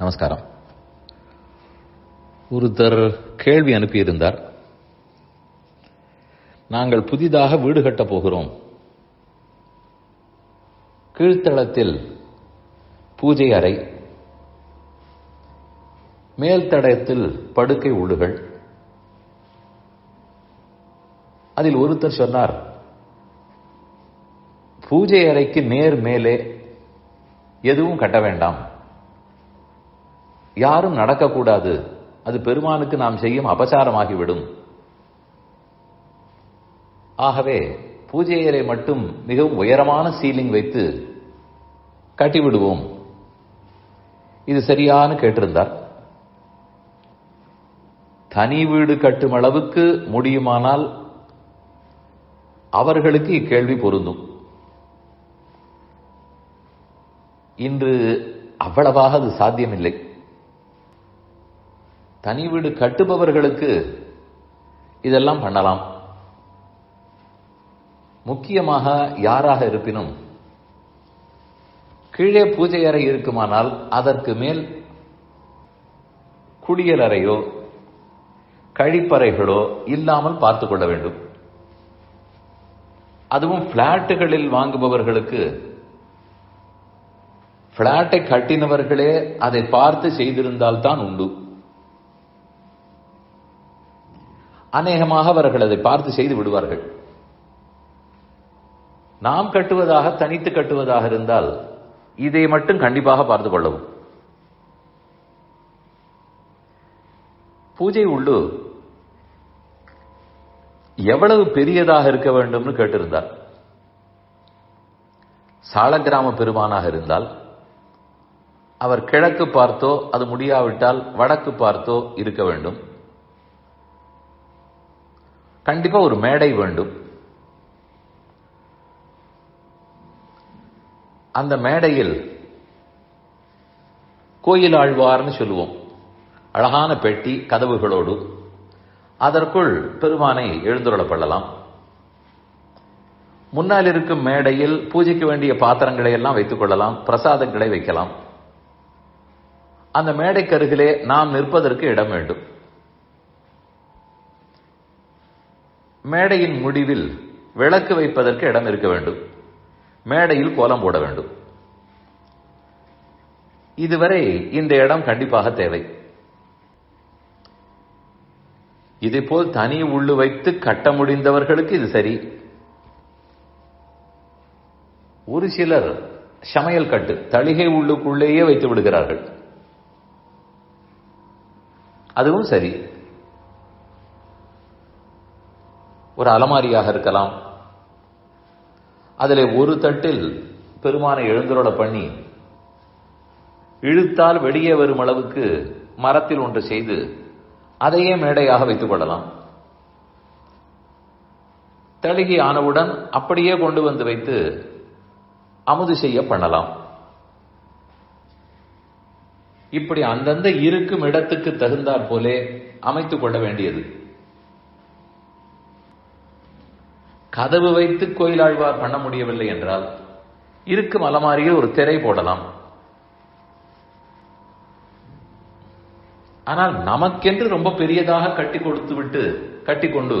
நமஸ்காரம். ஒருத்தர் கேள்வி அனுப்பியிருந்தார். நாங்கள் புதிதாக வீடு கட்டப் போகிறோம். கீழ்த்தளத்தில் பூஜை அறை மேல்தடத்தில் படுக்கை உள்ளுகள் அதில் ஒருத்தர் சொன்னார் பூஜை அறைக்கு நேர் மேலே எதுவும் கட்ட வேண்டாம். யாரும் நடக்கக்கூடாது. அது பெருமானுக்கு நாம் செய்யும் அபசாரமாகிவிடும். ஆகவே பூஜையரை மட்டும் மிகவும் உயரமான சீலிங் வைத்து கட்டிவிடுவோம். இது சரியானு கேட்டிருந்தார். தனி வீடு கட்டும் அளவுக்கு முடியுமானால் அவர்களுக்கு இக்கேள்வி பொருந்தும். இன்று அவ்வளவாக அது சாத்தியமில்லை. தனி வீடு கட்டுபவர்களுக்கு இதெல்லாம் பண்ணலாம். முக்கியமாக யாராக இருப்பினும் கீழே பூஜை அறை இருக்குமானால் அதற்கு மேல் குளியல் அறையோ கழிப்பறைகளோ இல்லாமல் பார்த்து கொள்ள வேண்டும். அதுவும் பிளாட்டுகளில் வாங்குபவர்களுக்கு பிளாட்டை கட்டினவர்களே அதை பார்த்து செய்திருந்தால் தான் உண்டு. அநேகமாக அவர்கள் அதை பார்த்து செய்து விடுவார்கள். நாம் கட்டுவதாக தனித்து கட்டுவதாக இருந்தால் இதை மட்டும் கண்டிப்பாக பார்த்து கொள்ளவும். பூஜை உள்ளு எவ்வளவு பெரியதாக இருக்க வேண்டும்னு கேட்டிருந்தார். சாலக்கிராம பெருமானாக இருந்தால் அவர் கிழக்கு பார்த்தோ அது முடியாவிட்டால் வடக்கு பார்த்தோ இருக்க வேண்டும். கண்டிப்பாக ஒரு மேடை வேண்டும். அந்த மேடையில் கோயில் ஆழ்வார்னு சொல்லுவோம். அழகான பெட்டி கதவுகளோடு. அதற்குள் பெருமானை எழுந்துருளப் பண்ணலாம். முன்னால் இருக்கும் மேடையில் பூஜைக்கு வேண்டிய பாத்திரங்களை எல்லாம் வைத்துக் கொள்ளலாம் பிரசாதங்களை வைக்கலாம். அந்த மேடைக்கு அருகிலே நாம் நிற்பதற்கு இடம் வேண்டும். மேடையின் முடிவில் விளக்கு வைப்பதற்கு இடம் இருக்க வேண்டும். மேடையில் கோலம் போட வேண்டும். இதுவரை இந்த இடம் கண்டிப்பாக தேவை. இதேபோல் தனி உள்ளு வைத்து கட்ட முடிந்தவர்களுக்கு இது சரி. ஒரு சிலர் சமையல் கட்டு தளிகை உள்ளுக்குள்ளேயே வைத்து விடுகிறார்கள். அதுவும் சரி. ஒரு அலமாரியாக இருக்கலாம். அதில் ஒரு தட்டில் பெருமானை எழுந்துருள பண்ணி இழுத்தால் வெளியே வரும் அளவுக்கு மரத்தில் ஒன்று செய்து அதையே மேடையாக வைத்துக் கொள்ளலாம். தழுகி ஆனவுடன் அப்படியே கொண்டு வந்து வைத்து அமுது செய்ய பண்ணலாம். இப்படி அந்தந்த இருக்கும் இடத்துக்கு தகுந்தாற் போலே அமைத்துக் கொள்ள வேண்டியது. கதவு வைத்து கோயிலாழ்வார் பண்ண முடியவில்லை என்றால் இருக்கும் அலமாரியில் ஒரு திரை போடலாம். ஆனால் நமக்கென்று ரொம்ப பெரியதாக கட்டி கொடுத்து விட்டு கட்டி கொண்டு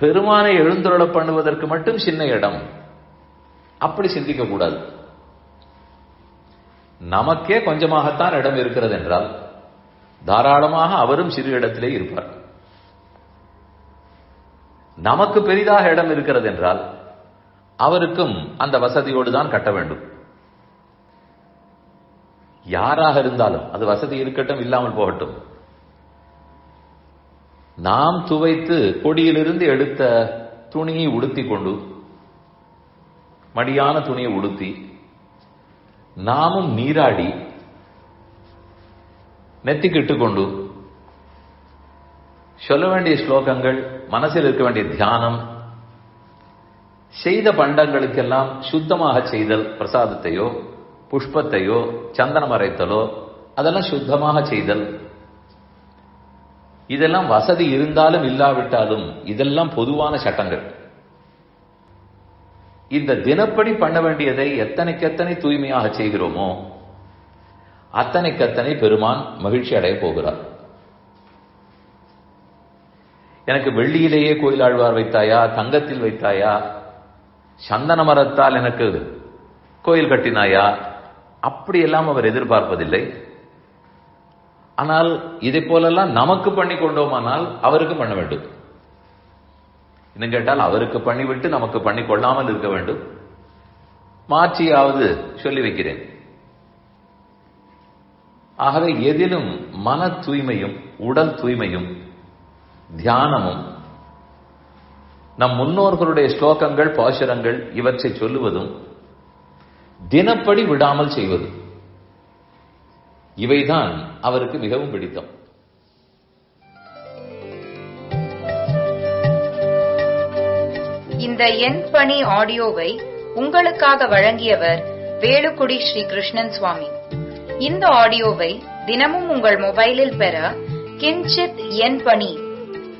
பெருமானை எழுந்துருள பண்ணுவதற்கு மட்டும் சின்ன இடம். அப்படி சிந்திக்க கூடாது நமக்கே கொஞ்சமாகத்தான் இடம் இருக்கிறது என்றால் தாராளமாக அவரும் சிறு இடத்திலே இருப்பார். நமக்கு பெரிதாக இடம் இருக்கிறது என்றால் அவருக்கும் அந்த வசதியோடு தான் கட்ட வேண்டும். யாராக இருந்தாலும் அது வசதி இருக்கட்டும் இல்லாமல் போகட்டும். நாம் துவைத்து கொடியிலிருந்து எடுத்த துணியை உடுத்தி கொண்டு மடியான துணியை உடுத்தி நாமும் நீராடி நெத்திக்கிட்டு கொண்டு சொல்ல வேண்டிய ஸ்லோகங்கள் மனசில் இருக்க வேண்டிய தியானம் செய்த பண்டங்களுக்கெல்லாம் சுத்தமாக செய்தல் பிரசாதத்தையோ புஷ்பத்தையோ சந்தனம் அரைத்தலோ அதெல்லாம் சுத்தமாக செய்தல். இதெல்லாம் வசதி இருந்தாலும் இல்லாவிட்டாலும் இதெல்லாம் பொதுவான சட்டங்கள். இந்த தினப்படி பண்ண வேண்டியதை எத்தனைக்கு எத்தனை தூய்மையாக செய்கிறோமோ அத்தனைக்கு அத்தனை பெருமான் மகிழ்ச்சி அடைய போகிறார். எனக்கு வெள்ளியிலேயே கோயில் ஆழ்வார் வைத்தாயா? தங்கத்தில் வைத்தாயா? சந்தன மரத்தால் எனக்கு கோயில் கட்டினாயா? அப்படியெல்லாம் அவர் எதிர்பார்ப்பதில்லை. ஆனால் இதை போலெல்லாம் நமக்கு பண்ணி கொண்டோமானால் அவருக்கு பண்ண வேண்டும். இன்னும் கேட்டால் அவருக்கு பண்ணிவிட்டு நமக்கு பண்ணி கொள்ளாமல் இருக்க வேண்டும். மாற்றியாவது சொல்லி வைக்கிறேன். ஆகவே எதிலும் மன தூய்மையும் உடல் தூய்மையும் தியானமும். நம் முன்னோர்களுடைய ஸ்லோகங்கள் பாசுரங்கள் இவற்றை சொல்லுவதும் தினப்படி விடாமல் செய்வது. இவைதான் அவருக்கு மிகவும் பிடித்தம். இந்த என் பணி ஆடியோவை உங்களுக்காக வழங்கியவர் வேலுக்குடி ஸ்ரீ கிருஷ்ணன் சுவாமி. இந்த ஆடியோவை தினமும் உங்கள் மொபைலில் பெற கிஞ்சித் என் பணி